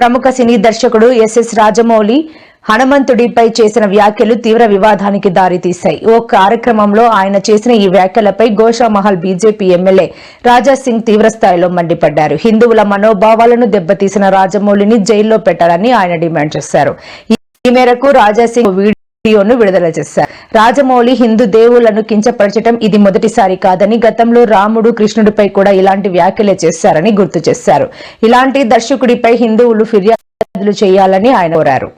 ప్రముఖ సినీ దర్శకుడు ఎస్ఎస్ రాజమౌళి హనుమంతుడిపై చేసిన వ్యాఖ్యలు తీవ్ర వివాదానికి దారితీశాయి. ఓ కార్యక్రమంలో ఆయన చేసిన ఈ వ్యాఖ్యలపై గోషామహల్ బీజేపీ ఎమ్మెల్యే రాజా సింగ్ తీవ్రస్థాయిలో మండిపడ్డారు. హిందువుల మనోభావాలను దెబ్బతీసిన రాజమౌళిని జైల్లో పెట్టాలని ఆయన డిమాండ్ చేశారు. ఈ మేరకు రాజాసింగ్ వీడియోను విడుదల చేశారు. రాజమౌళి హిందూ దేవులను కించపరచడం ఇది మొదటిసారి కాదని గతంలో రాముడు కృష్ణుడిపై కూడా ఇలాంటి వ్యాఖ్యలే చేశారని గుర్తు చేశారు. ఇలాంటి దర్శకుడిపై హిందువులు ఫిర్యాదులు చేయాలని ఆయన కోరారు.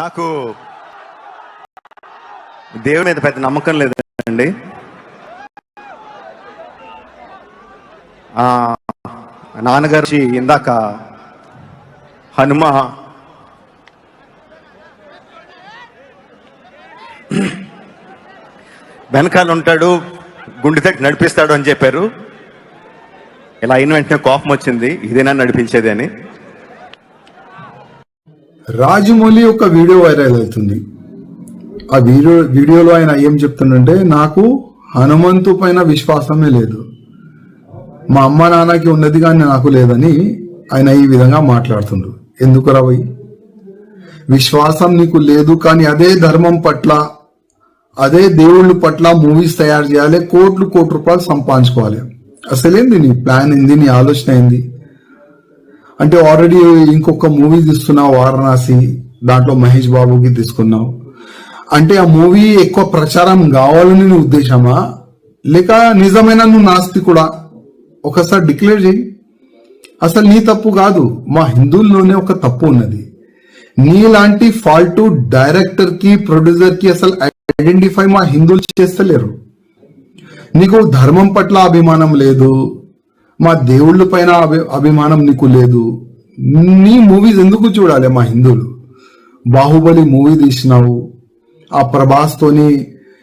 నాకు దేవుడి మీద పెద్ద నమ్మకం లేదండి. నాన్నగారి ఇందాక హనుమ వెనకాల ఉంటాడు గుండె తట్టి నడిపిస్తాడు అని చెప్పారు. ఇలా అయిన వెంటనే కోపం వచ్చింది ఇదేనా నడిపించేది అని. రాజమౌళి ఒక వీడియో వైరల్ అవుతుంది. ఆ వీడియో వీడియోలో ఆయన ఏం చెప్తుందంటే నాకు హనుమంతు పైన విశ్వాసమే లేదు. మా అమ్మ నాన్నకి ఉన్నది కానీ నాకు లేదని ఆయన ఈ విధంగా మాట్లాడుతుండు ఎందుకు రవి విశ్వాసం నీకు లేదు కానీ అదే ధర్మం పట్ల అదే దేవుళ్ళ పట్ల మూవీస్ తయారు చేయాలి కోట్లు కోటి రూపాయలు సంపాదించుకోవాలి. అసలేంది నీ ప్లాన్ ఏంది నీ ఆలోచన ఏంది? అంటే ఆల్రెడీ ఇంకొక మూవీ తీస్తున్నావు వారణాసి దాంట్లో మహేష్ బాబుకి తీసుకున్నావు. అంటే ఆ మూవీ ఎక్కువ ప్రచారం కావాలని నీ ఉద్దేశమా? లేక నిజమైన నువ్వు నాస్తికుడా? ఒకసారి డిక్లేర్ చేయి. అసలు నీ తప్పు కాదు. మా హిందువుల్లోనే ఒక తప్పు ఉన్నది. నీలాంటి ఫాల్ట్ డైరెక్టర్కి ప్రొడ్యూసర్కి అసలు ఐడెంటిఫై మా హిందువులు చేస్తలేరు. నీకు ధర్మం పట్ల అభిమానం లేదు. మా దేవుళ్ళ పైన అభి- అభిమానం నీకు లేదు. నీ మూవీస్ ఎందుకు చూడాలి మా హిందువులు? బాహుబలి మూవీ తీసినావు. ఆ ప్రభాస్ తోని